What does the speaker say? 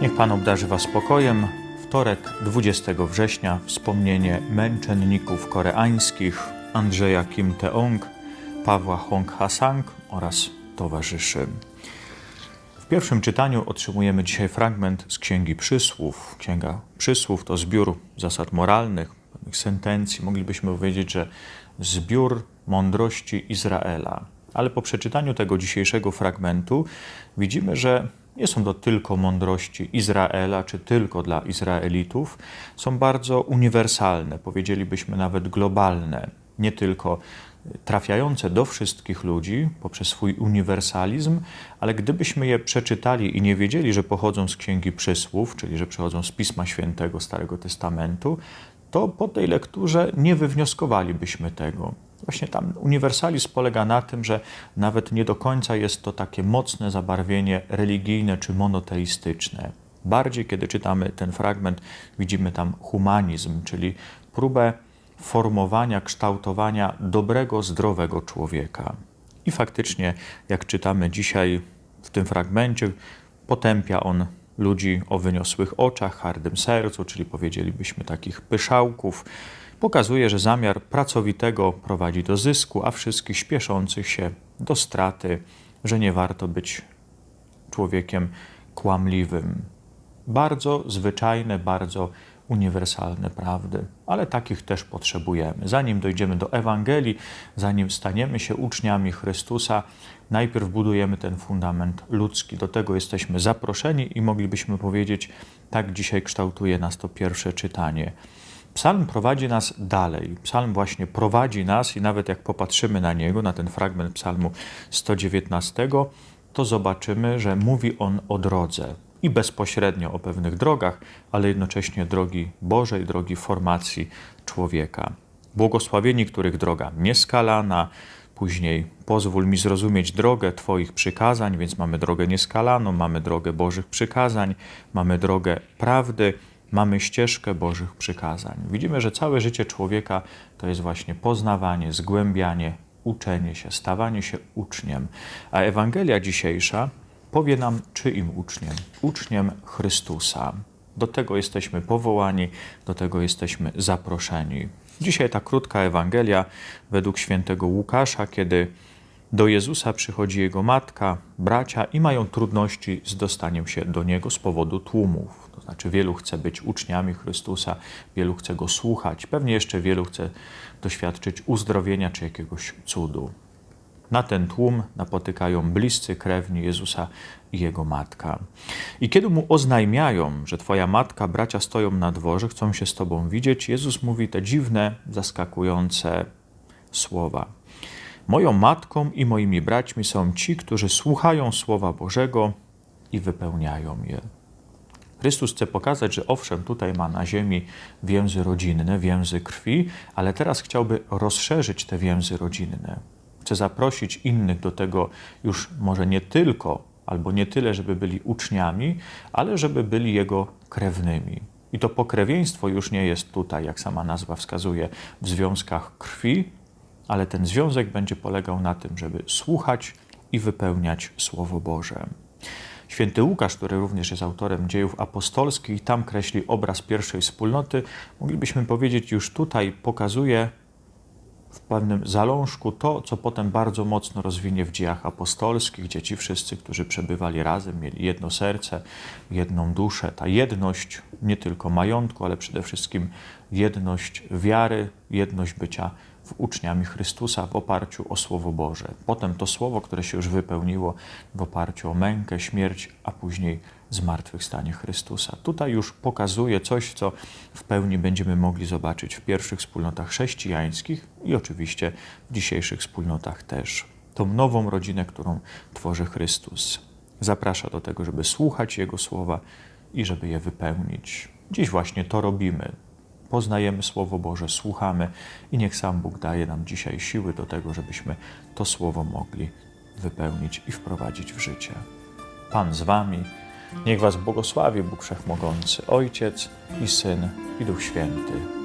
Niech Pan obdarzy Was spokojem. Wtorek 20 września wspomnienie męczenników koreańskich Andrzeja Kim Teong, Pawła Hong Hasang oraz towarzyszy. W pierwszym czytaniu otrzymujemy dzisiaj fragment z Księgi Przysłów. Księga Przysłów to zbiór zasad moralnych, sentencji. Moglibyśmy powiedzieć, że zbiór mądrości Izraela. Ale po przeczytaniu tego dzisiejszego fragmentu widzimy, że nie są to tylko mądrości Izraela, czy tylko dla Izraelitów, są bardzo uniwersalne, powiedzielibyśmy nawet globalne, nie tylko trafiające do wszystkich ludzi poprzez swój uniwersalizm, ale gdybyśmy je przeczytali i nie wiedzieli, że pochodzą z Księgi Przysłów, czyli że przychodzą z Pisma Świętego Starego Testamentu, to po tej lekturze nie wywnioskowalibyśmy tego. Właśnie tam uniwersalizm polega na tym, że nawet nie do końca jest to takie mocne zabarwienie religijne czy monoteistyczne. Bardziej, kiedy czytamy ten fragment, widzimy tam humanizm, czyli próbę formowania, kształtowania dobrego, zdrowego człowieka. I faktycznie, jak czytamy dzisiaj w tym fragmencie, potępia on ludzi o wyniosłych oczach, hardym sercu, czyli powiedzielibyśmy takich pyszałków. Pokazuje, że zamiar pracowitego prowadzi do zysku, a wszystkich śpieszących się do straty, że nie warto być człowiekiem kłamliwym. Bardzo zwyczajne, bardzo uniwersalne prawdy, ale takich też potrzebujemy. Zanim dojdziemy do Ewangelii, zanim staniemy się uczniami Chrystusa, najpierw budujemy ten fundament ludzki. Do tego jesteśmy zaproszeni i moglibyśmy powiedzieć, tak dzisiaj kształtuje nas to pierwsze czytanie. Psalm prowadzi nas dalej. Psalm właśnie prowadzi nas i nawet jak popatrzymy na niego, na ten fragment Psalmu 119, to zobaczymy, że mówi on o drodze i bezpośrednio o pewnych drogach, ale jednocześnie drogi Bożej, drogi formacji człowieka. Błogosławieni, których droga nieskalana, później pozwól mi zrozumieć drogę Twoich przykazań, więc mamy drogę nieskalaną, mamy drogę Bożych przykazań, mamy drogę prawdy, mamy ścieżkę Bożych przykazań. Widzimy, że całe życie człowieka to jest właśnie poznawanie, zgłębianie, uczenie się, stawanie się uczniem. A Ewangelia dzisiejsza powie nam, czyim uczniem? Uczniem Chrystusa. Do tego jesteśmy powołani, do tego jesteśmy zaproszeni. Dzisiaj ta krótka Ewangelia według świętego Łukasza, kiedy do Jezusa przychodzi jego matka, bracia i mają trudności z dostaniem się do niego z powodu tłumów. To znaczy, wielu chce być uczniami Chrystusa, wielu chce go słuchać, pewnie jeszcze wielu chce doświadczyć uzdrowienia czy jakiegoś cudu. Na ten tłum napotykają bliscy krewni Jezusa i jego matka. I kiedy mu oznajmiają, że twoja matka, bracia stoją na dworze, chcą się z tobą widzieć, Jezus mówi te dziwne, zaskakujące słowa. Moją matką i moimi braćmi są ci, którzy słuchają Słowa Bożego i wypełniają je. Chrystus chce pokazać, że owszem, tutaj ma na ziemi więzy rodzinne, więzy krwi, ale teraz chciałby rozszerzyć te więzy rodzinne. Chce zaprosić innych do tego już może nie tylko, albo nie tyle, żeby byli uczniami, ale żeby byli Jego krewnymi. I to pokrewieństwo już nie jest tutaj, jak sama nazwa wskazuje, w związkach krwi, ale ten związek będzie polegał na tym, żeby słuchać i wypełniać Słowo Boże. Święty Łukasz, który również jest autorem dziejów apostolskich, tam kreśli obraz pierwszej wspólnoty, moglibyśmy powiedzieć, już tutaj pokazuje w pewnym zalążku to, co potem bardzo mocno rozwinie w dziejach apostolskich, gdzie ci wszyscy, którzy przebywali razem, mieli jedno serce, jedną duszę. Ta jedność nie tylko majątku, ale przede wszystkim jedność wiary, jedność bycia uczniami Chrystusa w oparciu o Słowo Boże. Potem to Słowo, które się już wypełniło w oparciu o mękę, śmierć, a później zmartwychwstanie Chrystusa. Tutaj już pokazuje coś, co w pełni będziemy mogli zobaczyć w pierwszych wspólnotach chrześcijańskich i oczywiście w dzisiejszych wspólnotach też. Tą nową rodzinę, którą tworzy Chrystus. Zaprasza do tego, żeby słuchać Jego słowa i żeby je wypełnić. Dziś właśnie to robimy poznajemy Słowo Boże, słuchamy i niech sam Bóg daje nam dzisiaj siły do tego, żebyśmy to Słowo mogli wypełnić i wprowadzić w życie. Pan z Wami, niech Was błogosławi Bóg Wszechmogący, Ojciec i Syn i Duch Święty.